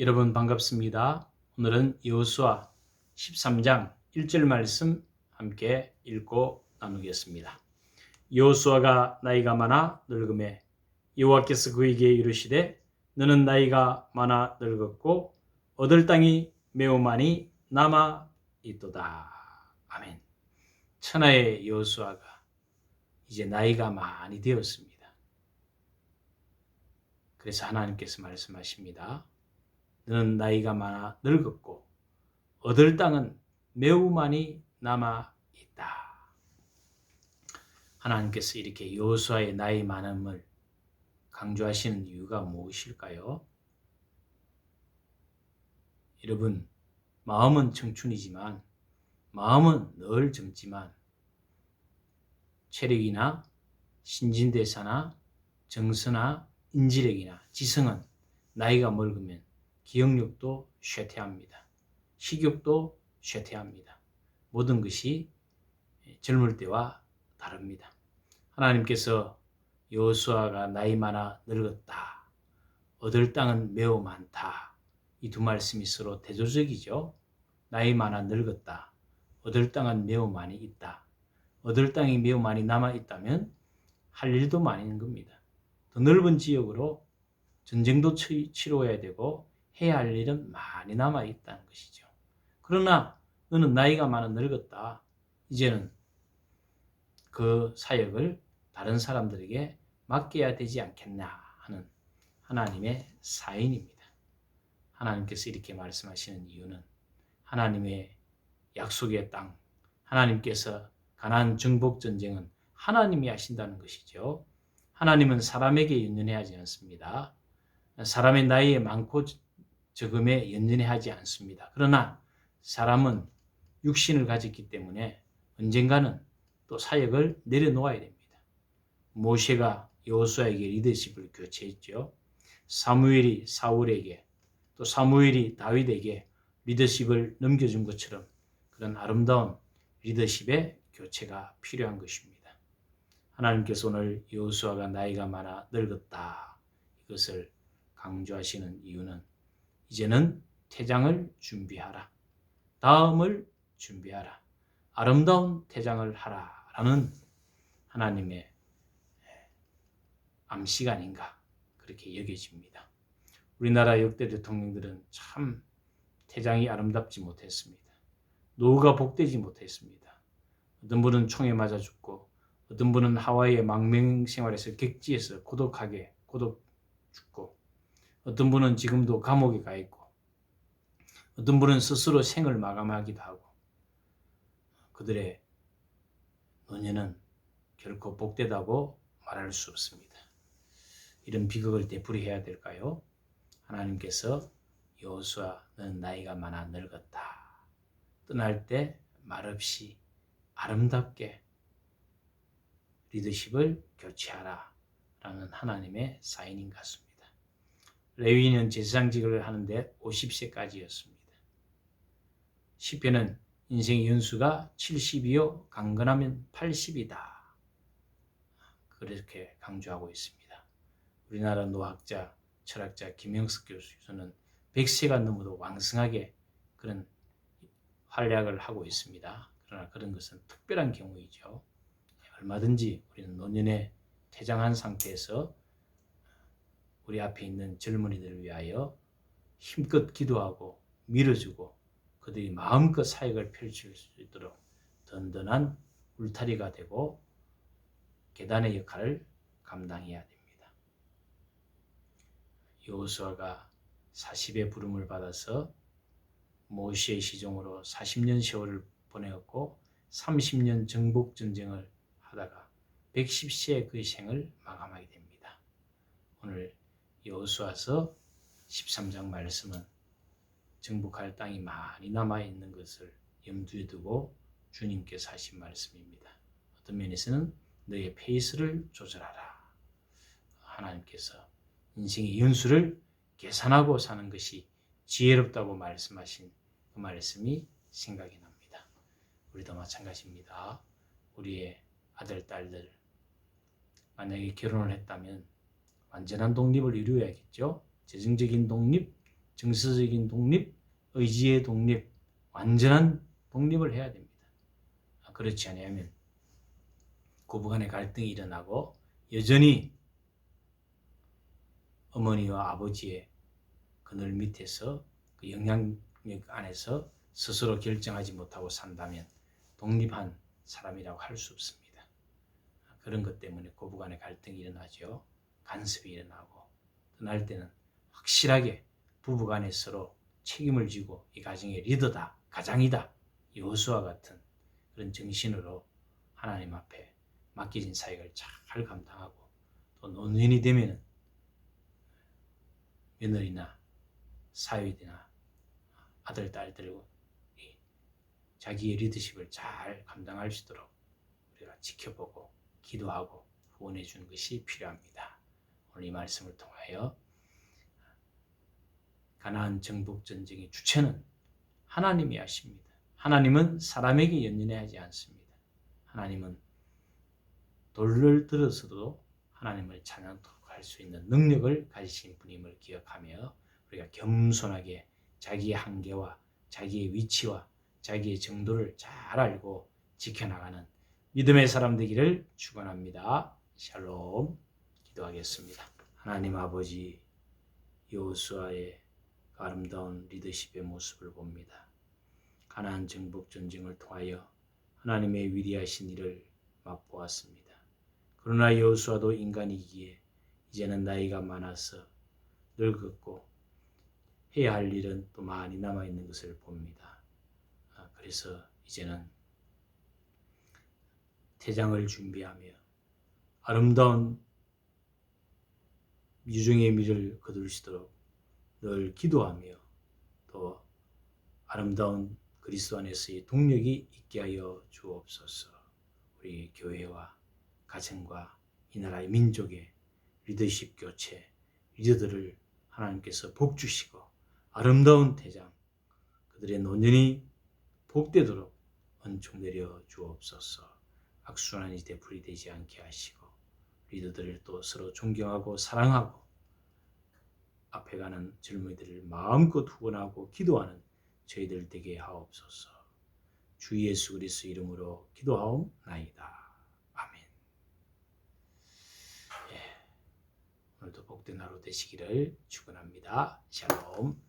여러분 반갑습니다. 오늘은 여호수아 13장 1절 말씀 함께 읽고 나누겠습니다. 여호수아가 나이가 많아 늙음에 여호와께서 그에게 이르시되 너는 나이가 많아 늙었고 얻을 땅이 매우 많이 남아 있도다. 아멘. 천하의 여호수아가 이제 나이가 많이 되었습니다. 그래서 하나님께서 말씀하십니다. 너는 나이가 많아 늙었고 얻을 땅은 매우 많이 남아 있다. 하나님께서 이렇게 여호수아의 나이 많음을 강조하시는 이유가 무엇일까요? 여러분, 마음은 청춘이지만 마음은 늘 젊지만 체력이나 신진대사나 정서나 인지력이나 지성은 나이가 먹으면 기억력도 쇠퇴합니다. 식욕도 쇠퇴합니다. 모든 것이 젊을 때와 다릅니다. 하나님께서 여호수아가 나이 많아 늙었다. 얻을 땅은 매우 많다. 이 두 말씀이 서로 대조적이죠. 나이 많아 늙었다. 얻을 땅은 매우 많이 있다. 얻을 땅이 매우 많이 남아 있다면 할 일도 있는 겁니다. 더 넓은 지역으로 전쟁도 치러야 되고 해야 할 일은 많이 남아 있다는 것이죠. 그러나 너는 나이가 많아 늙었다. 이제는 그 사역을 다른 사람들에게 맡겨야 되지 않겠나 하는 하나님의 사인입니다. 하나님께서 이렇게 말씀하시는 이유는 하나님의 약속의 땅, 하나님께서 가난 정복 전쟁은 하나님이 하신다는 것이죠. 하나님은 사람에게 연연해 하지 않습니다. 사람의 나이에 많고 적음에 연연해 하지 않습니다. 그러나 사람은 육신을 가졌기 때문에 언젠가는 또 사역을 내려놓아야 됩니다. 모세가 여호수아에게 리더십을 교체했죠. 사무엘이 사울에게 또 사무엘이 다윗에게 리더십을 넘겨준 것처럼 그런 아름다운 리더십의 교체가 필요한 것입니다. 하나님께서 오늘 여호수아가 나이가 많아 늙었다 이것을 강조하시는 이유는 이제는 퇴장을 준비하라. 다음을 준비하라. 아름다운 퇴장을 하라 라는 하나님의 암시가 아닌가 그렇게 여겨집니다. 우리나라 역대 대통령들은 참 퇴장이 아름답지 못했습니다. 노후가 복되지 못했습니다. 어떤 분은 총에 맞아 죽고 어떤 분은 하와이의 망명 생활에서 객지에서 고독하게 고독 죽고 어떤 분은 지금도 감옥에 가 있고 어떤 분은 스스로 생을 마감하기도 하고 그들의 노년은 결코 복되다고 말할 수 없습니다. 이런 비극을 되풀이해야 될까요? 하나님께서 여호수아는 나이가 많아 늙었다. 떠날 때 말없이 아름답게 리더십을 교체하라 라는 하나님의 사인인 같습니다. 레위인은 제사장직을 하는데 50세까지였습니다. 시편은 인생 연수가 70이요 강건하면 80이다. 그렇게 강조하고 있습니다. 우리나라 노학자, 철학자 김영석 교수는 100세가 넘어도 왕성하게 그런 활약을 하고 있습니다. 그러나 그런 것은 특별한 경우이죠. 얼마든지 우리는 노년에 퇴장한 상태에서 우리 앞에 있는 젊은이들을 위하여 힘껏 기도하고 밀어주고 그들이 마음껏 사역을 펼칠 수 있도록 든든한 울타리가 되고 계단의 역할을 감당해야 됩니다. 여호수아가 40의 부름을 받아서 모시의 시종으로 40년 세월을 보내었고 30년 정복 전쟁을 하다가 110세의 그 생을 마감하게 됩니다. 오늘 여호수아서 13장 말씀은 정복할 땅이 많이 남아 있는 것을 염두에 두고 주님께서 하신 말씀입니다. 어떤 면에서는 너의 페이스를 조절하라. 하나님께서 인생의 연수를 계산하고 사는 것이 지혜롭다고 말씀하신 그 말씀이 생각이 납니다. 우리도 마찬가지입니다. 우리의 아들, 딸들, 만약에 결혼을 했다면 완전한 독립을 이루어야겠죠. 재정적인 독립, 정서적인 독립, 의지의 독립, 완전한 독립을 해야 됩니다. 아, 그렇지 않으면 고부 간의 갈등이 일어나고 여전히 어머니와 아버지의 그늘 밑에서 그 영향력 안에서 스스로 결정하지 못하고 산다면 독립한 사람이라고 할 수 없습니다. 그런 것 때문에 고부 간의 갈등이 일어나죠. 간섭이 일어나고 떠날 때는 확실하게 부부간에 서로 책임을 지고 이 가정의 리더다, 가장이다, 여수와 같은 그런 정신으로 하나님 앞에 맡겨진 사역을 잘 감당하고 또 노년이 되면은 며느리나 사위나 아들, 딸들고 자기의 리더십을 잘 감당할 수 있도록 우리가 지켜보고 기도하고 후원해 주는 것이 필요합니다. 오늘 이 말씀을 통하여 가나안 정복 전쟁의 주체는 하나님이 하십니다. 하나님은 사람에게 연연하지 않습니다. 하나님은 돌을 들어서도 하나님을 찬양토록 할 수 있는 능력을 가지신 분임을 기억하며 우리가 겸손하게 자기의 한계와 자기의 위치와 자기의 정도를 잘 알고 지켜나가는 믿음의 사람 되기를 축원합니다. 샬롬 기도하겠습니다. 하나님 아버지 여호수아의 아름다운 리더십의 모습을 봅니다. 가나안 정복 전쟁을 통하여 하나님의 위대하신 일을 맛보았습니다. 그러나 여호수아도 인간이기에 이제는 나이가 많아서 늙었고 해야 할 일은 또 많이 남아 있는 것을 봅니다. 아, 그래서 이제는 퇴장을 준비하며 아름다운 유종의 미를 거두시도록 늘 기도하며 또 아름다운 그리스도 안에서의 동력이 있게 하여 주옵소서. 우리 교회와 가정과 이 나라의 민족의 리더십 교체, 리더들을 하나님께서 복 주시고 아름다운 대장 그들의 노년이 복되도록 은총 내려 주옵소서. 악순환이 되풀이 되지 않게 하시고 리더들을 또 서로 존경하고 사랑하고 앞에 가는 젊은이들을 마음껏 후원하고 기도하는 저희들 되게 하옵소서. 주 예수 그리스도 이름으로 기도하옵나이다. 아멘. 예. 오늘도 복된 하루 되시기를 축원합니다. 샬롬.